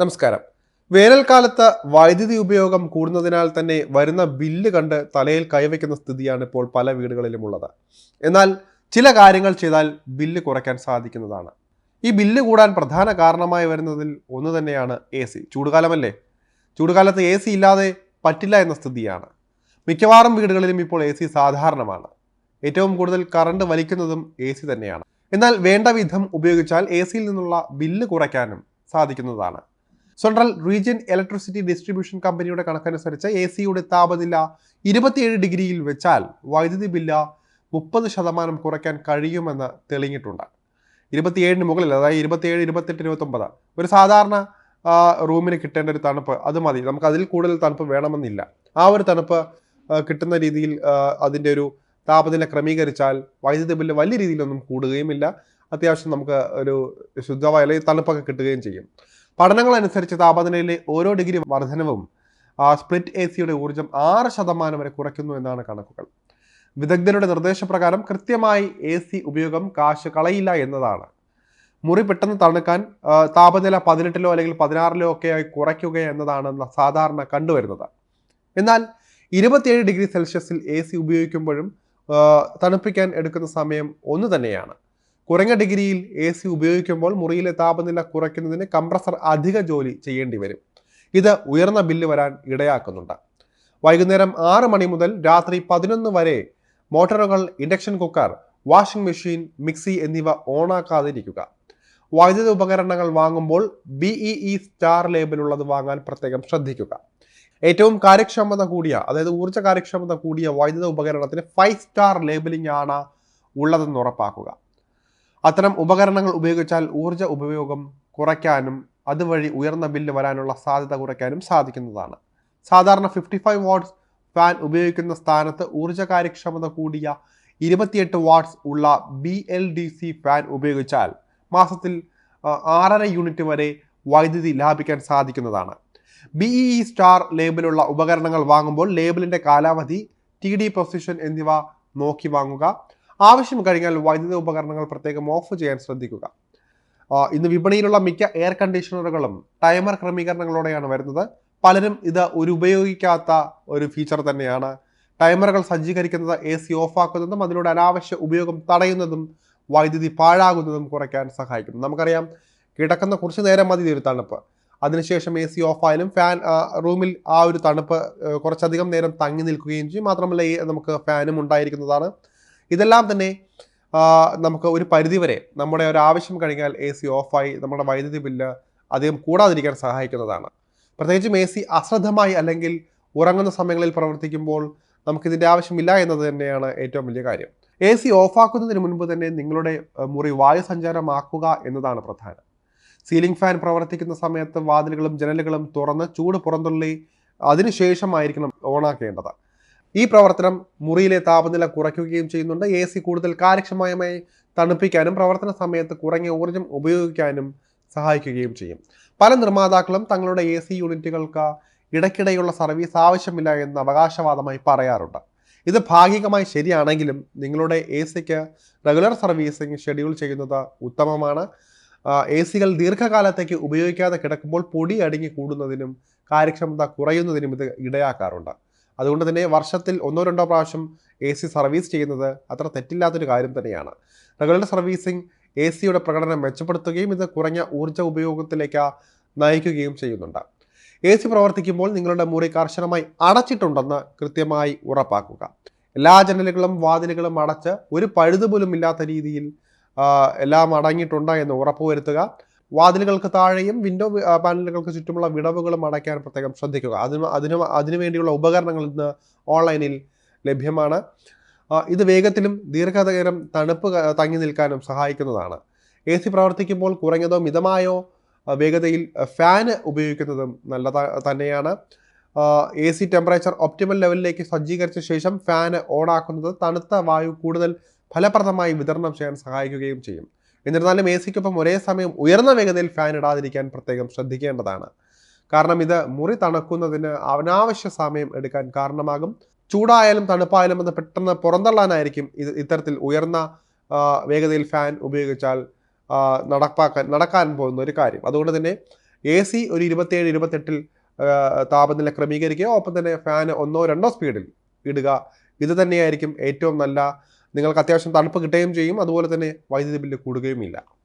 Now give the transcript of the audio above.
നമസ്കാരം. വേനൽക്കാലത്ത് വൈദ്യുതി ഉപയോഗം കൂടുന്നതിനാൽ തന്നെ വരുന്ന ബില്ല് കണ്ട് തലയിൽ കൈവയ്ക്കുന്ന സ്ഥിതിയാണ് ഇപ്പോൾ പല വീടുകളിലും ഉള്ളത്. എന്നാൽ ചില കാര്യങ്ങൾ ചെയ്താൽ ബില്ല് കുറയ്ക്കാൻ സാധിക്കുന്നതാണ്. ഈ ബില്ല് കൂടാൻ പ്രധാന കാരണമായി വരുന്നതിൽ ഒന്ന് തന്നെയാണ് എ സി. ചൂടുകാലമല്ലേ? ചൂടുകാലത്ത് എ സി ഇല്ലാതെ പറ്റില്ല എന്ന സ്ഥിതിയാണ്. മിക്കവാറും വീടുകളിലും ഇപ്പോൾ എ സി സാധാരണമാണ്. ഏറ്റവും കൂടുതൽ കറണ്ട് വലിക്കുന്നതും എ സി തന്നെയാണ്. എന്നാൽ വേണ്ട വിധം ഉപയോഗിച്ചാൽ എ സിയിൽ നിന്നുള്ള ബില്ല് കുറയ്ക്കാനും സാധിക്കുന്നതാണ്. സെൻട്രൽ റീജിയൻ ഇലക്ട്രിസിറ്റി ഡിസ്ട്രിബ്യൂഷൻ കമ്പനിയുടെ കണക്കനുസരിച്ച് എ സിയുടെ താപനില ഇരുപത്തിയേഴ് ഡിഗ്രിയിൽ വെച്ചാൽ വൈദ്യുതി ബില്ല് മുപ്പത് ശതമാനം കുറയ്ക്കാൻ കഴിയുമെന്ന് തെളിഞ്ഞിട്ടുണ്ട്. ഇരുപത്തിയേഴിന് മുകളിൽ അതായത് ഇരുപത്തിയേഴ് ഇരുപത്തെട്ട് ഇരുപത്തൊമ്പത്. ഒരു സാധാരണ റൂമിന് കിട്ടേണ്ട ഒരു തണുപ്പ് അത് മതി. നമുക്ക് അതിൽ കൂടുതൽ തണുപ്പ് വേണമെന്നില്ല. ആ ഒരു തണുപ്പ് കിട്ടുന്ന രീതിയിൽ അതിന്റെ ഒരു താപനില ക്രമീകരിച്ചാൽ വൈദ്യുതി ബില്ല് വലിയ രീതിയിലൊന്നും കൂടുകയുമില്ല. അത്യാവശ്യം നമുക്ക് ഒരു ശുദ്ധമായ അല്ലെങ്കിൽ തണുപ്പൊക്കെ കിട്ടുകയും ചെയ്യും. പഠനങ്ങൾ അനുസരിച്ച് താപനിലയിലെ ഓരോ ഡിഗ്രി വർധനവും സ്പ്ലിറ്റ് എ സിയുടെ ഊർജം ആറ് ശതമാനം വരെ കുറയ്ക്കുന്നു എന്നാണ് കണക്കുകൾ. വിദഗ്ധരുടെ നിർദ്ദേശപ്രകാരം കൃത്യമായി എ സി ഉപയോഗം കാശ് കളയില്ല എന്നതാണ്. മുറി പെട്ടെന്ന് തണുക്കാൻ താപനില പതിനെട്ടിലോ അല്ലെങ്കിൽ പതിനാറിലോ ഒക്കെ ആയി കുറയ്ക്കുക എന്നതാണ് സാധാരണ കണ്ടുവരുന്നത്. എന്നാൽ ഇരുപത്തിയേഴ് ഡിഗ്രി സെൽഷ്യസിൽ എ സി ഉപയോഗിക്കുമ്പോഴും തണുപ്പിക്കാൻ എടുക്കുന്ന സമയം ഒന്ന് തന്നെയാണ്. കുറഞ്ഞ ഡിഗ്രിയിൽ എ സി ഉപയോഗിക്കുമ്പോൾ മുറിയിലെ താപനില കുറയ്ക്കുന്നതിന് കംപ്രസർ അധിക ജോലി ചെയ്യേണ്ടി വരും. ഇത് ഉയർന്ന ബില്ല് വരാൻ ഇടയാക്കുന്നുണ്ട്. വൈകുന്നേരം ആറ് മണി മുതൽ രാത്രി പതിനൊന്ന് വരെ മോട്ടോറുകൾ induction cooker washing machine mixie എന്നിവ ഓണാക്കാതിരിക്കുക. വൈദ്യുത ഉപകരണങ്ങൾ വാങ്ങുമ്പോൾ ബിഇഇ സ്റ്റാർ ലേബലുള്ളത് വാങ്ങാൻ പ്രത്യേകം ശ്രദ്ധിക്കുക. ഏറ്റവും കാര്യക്ഷമത കൂടിയ അതായത് ഊർജ കാര്യക്ഷമത കൂടിയ വൈദ്യുത ഉപകരണത്തിന് ഫൈവ് സ്റ്റാർ ലേബലിംഗ് ആണ് ഉള്ളതെന്ന് ഉറപ്പാക്കുക. അത്തരം ഉപകരണങ്ങൾ ഉപയോഗിച്ചാൽ ഊർജ ഉപയോഗം കുറയ്ക്കാനും അതുവഴി ഉയർന്ന ബില്ല് വരാനുള്ള സാധ്യത കുറയ്ക്കാനും സാധിക്കുന്നതാണ്. സാധാരണ ഫിഫ്റ്റി ഫൈവ് വാട്ട്സ് ഫാൻ ഉപയോഗിക്കുന്ന സ്ഥാനത്ത് ഊർജ കാര്യക്ഷമത കൂടിയ ഇരുപത്തിയെട്ട് വാട്ട്സ് ഉള്ള B L D C fan ഉപയോഗിച്ചാൽ മാസത്തിൽ ആറര യൂണിറ്റ് വരെ വൈദ്യുതി ലാഭിക്കാൻ സാധിക്കുന്നതാണ്. ബിഇഇ സ്റ്റാർ ലേബലുള്ള ഉപകരണങ്ങൾ വാങ്ങുമ്പോൾ ലേബിളിന്റെ കാലാവധി ടി ഡി പൊസിഷൻ എന്നിവ നോക്കി വാങ്ങുക. ആവശ്യം കഴിഞ്ഞാൽ വൈദ്യുത ഉപകരണങ്ങൾ പ്രത്യേകം ഓഫ് ചെയ്യാൻ ശ്രദ്ധിക്കുക. ഇന്ന് വിപണിയിലുള്ള മിക്ക എയർ കണ്ടീഷണറുകളും ടൈമർ ക്രമീകരണങ്ങളോടെയാണ് വരുന്നത്. പലരും ഇത് ഒരു ഉപയോഗിക്കാത്ത ഒരു ഫീച്ചർ തന്നെയാണ്. ടൈമറുകൾ സജ്ജീകരിക്കുന്നത് എ സി ഓഫാക്കുന്നതും അതിലൂടെ അനാവശ്യ ഉപയോഗം തടയുന്നതും വൈദ്യുതി പാഴാകുന്നതും കുറയ്ക്കാൻ സഹായിക്കും. നമുക്കറിയാം കിടക്കുന്ന കുറച്ച് നേരം മതി ഒരു തണുപ്പ്. അതിനുശേഷം എ സി ഓഫായാലും ഫാൻ റൂമിൽ ആ ഒരു തണുപ്പ് കുറച്ചധികം നേരം തങ്ങി നിൽക്കുകയും ചെയ്യും. മാത്രമല്ല നമുക്ക് ഫാനും ഉണ്ടായിരിക്കുന്നതാണ്. ഇതെല്ലാം തന്നെ നമുക്ക് ഒരു പരിധിവരെ നമ്മുടെ ഒരു ആവശ്യം കഴിഞ്ഞാൽ എ സി ഓഫായി നമ്മുടെ വൈദ്യുതി ബില്ല് അധികം കൂടാതിരിക്കാൻ സഹായിക്കുന്നതാണ്. പ്രത്യേകിച്ചും എ സി അശ്രദ്ധമായി അല്ലെങ്കിൽ ഉറങ്ങുന്ന സമയങ്ങളിൽ പ്രവർത്തിക്കുമ്പോൾ നമുക്കിതിന്റെ ആവശ്യമില്ല എന്നത് തന്നെയാണ് ഏറ്റവും വലിയ കാര്യം. എ സി ഓഫാക്കുന്നതിന് മുൻപ് തന്നെ നിങ്ങളുടെ മുറി വായു സഞ്ചാരമാക്കുക എന്നതാണ് പ്രധാനം. സീലിംഗ് ഫാൻ പ്രവർത്തിക്കുന്ന സമയത്ത് വാതിലുകളും ജനലുകളും തുറന്ന് ചൂട് പുറന്തള്ളി അതിനുശേഷമായിരിക്കണം ഓണാക്കേണ്ടത്. ഈ പ്രവർത്തനം മുറിയിലെ താപനില കുറയ്ക്കുകയും ചെയ്യുന്നുണ്ട്. എ സി കൂടുതൽ കാര്യക്ഷമമായി തണുപ്പിക്കാനും പ്രവർത്തന സമയത്ത് കുറഞ്ഞ ഊർജം ഉപയോഗിക്കാനും സഹായിക്കുകയും ചെയ്യും. പല നിർമ്മാതാക്കളും തങ്ങളുടെ എ സി യൂണിറ്റുകൾക്ക് ഇടയ്ക്കിടെയുള്ള സർവീസ് ആവശ്യമില്ല എന്ന് അവകാശവാദമായി പറയാറുണ്ട്. ഇത് ഭാഗികമായി ശരിയാണെങ്കിലും നിങ്ങളുടെ എ സിക്ക് റെഗുലർ സർവീസിംഗ് ഷെഡ്യൂൾ ചെയ്യുന്നത് ഉത്തമമാണ്. എ സികൾ ദീർഘകാലത്തേക്ക് ഉപയോഗിക്കാതെ കിടക്കുമ്പോൾ പൊടി അടിഞ്ഞു കൂടുന്നതിനും കാര്യക്ഷമത കുറയുന്നതിനും ഇത് ഇടയാക്കാറുണ്ട്. അതുകൊണ്ട് തന്നെ വർഷത്തിൽ ഒന്നോ രണ്ടോ പ്രാവശ്യം എ സി സർവീസ് ചെയ്യുന്നത് അത്ര തെറ്റില്ലാത്തൊരു കാര്യം തന്നെയാണ്. റെഗുലർ സർവീസിംഗ് എ സിയുടെ പ്രകടനം മെച്ചപ്പെടുത്തുകയും ഇത് കുറഞ്ഞ ഊർജ ഉപയോഗത്തിലേക്ക് നയിക്കുകയും ചെയ്യുന്നുണ്ട്. എ സി പ്രവർത്തിക്കുമ്പോൾ നിങ്ങളുടെ മുറി കർശനമായി അടച്ചിട്ടുണ്ടെന്ന് കൃത്യമായി ഉറപ്പാക്കുക. എല്ലാ ജനലുകളും വാതിലുകളും അടച്ച് ഒരു പഴുതുപോലും ഇല്ലാത്ത രീതിയിൽ എല്ലാം അടങ്ങിയിട്ടുണ്ട് എന്ന് ഉറപ്പുവരുത്തുക. വാതിലുകൾക്ക് താഴെയും വിൻഡോ പാനലുകൾക്ക് ചുറ്റുമുള്ള വിടവുകളും അടയ്ക്കാൻ പ്രത്യേകം ശ്രദ്ധിക്കുക. അതിന് അതിന് അതിനു വേണ്ടിയുള്ള ഉപകരണങ്ങൾ ഇന്ന് ഓൺലൈനിൽ ലഭ്യമാണ്. ഇത് വേഗത്തിലും ദീർഘനേരം തണുപ്പ് തങ്ങി നിൽക്കാനും സഹായിക്കുന്നതാണ്. എ സി പ്രവർത്തിക്കുമ്പോൾ കുറഞ്ഞതോ മിതമായോ വേഗതയിൽ ഫാന് ഉപയോഗിക്കുന്നതും നല്ല തന്നെയാണ്. എ സി ടെമ്പറേച്ചർ ഒപ്റ്റിമൽ ലെവലിലേക്ക് സജ്ജീകരിച്ച ശേഷം ഫാന് ഓണാക്കുന്നത് തണുത്ത വായു കൂടുതൽ ഫലപ്രദമായി വിതരണം ചെയ്യാൻ സഹായിക്കുകയും ചെയ്യും. എന്നിരുന്നാലും എ സിക്കൊപ്പം ഒരേ സമയം ഉയർന്ന വേഗതയിൽ ഫാൻ ഇടാതിരിക്കാൻ പ്രത്യേകം ശ്രദ്ധിക്കേണ്ടതാണ്. കാരണം ഇത് മുറി തണുക്കുന്നതിന് അനാവശ്യ സമയം എടുക്കാൻ കാരണമാകും. ചൂടായാലും തണുപ്പായാലും അത് പെട്ടെന്ന് പുറന്തള്ളാനായിരിക്കും ഇത് ഇത്തരത്തിൽ ഉയർന്ന വേഗതയിൽ ഫാൻ ഉപയോഗിച്ചാൽ നടപ്പാക്കാൻ നടക്കാൻ പോകുന്ന ഒരു കാര്യം. അതുകൊണ്ട് തന്നെ എ സി ഒരു ഇരുപത്തേഴ് ഇരുപത്തെട്ടിൽ താപനില ക്രമീകരിക്കുക. ഒപ്പം തന്നെ ഫാൻ ഒന്നോ രണ്ടോ സ്പീഡിൽ ഇടുക. ഇത് തന്നെയായിരിക്കും ഏറ്റവും നല്ല നിങ്ങൾക്ക് അത്യാവശ്യം തണുപ്പ് കിട്ടുകയും ചെയ്യും. അതുപോലെ തന്നെ വൈദ്യുതി ബില്ല് കൂടുകയുമില്ല.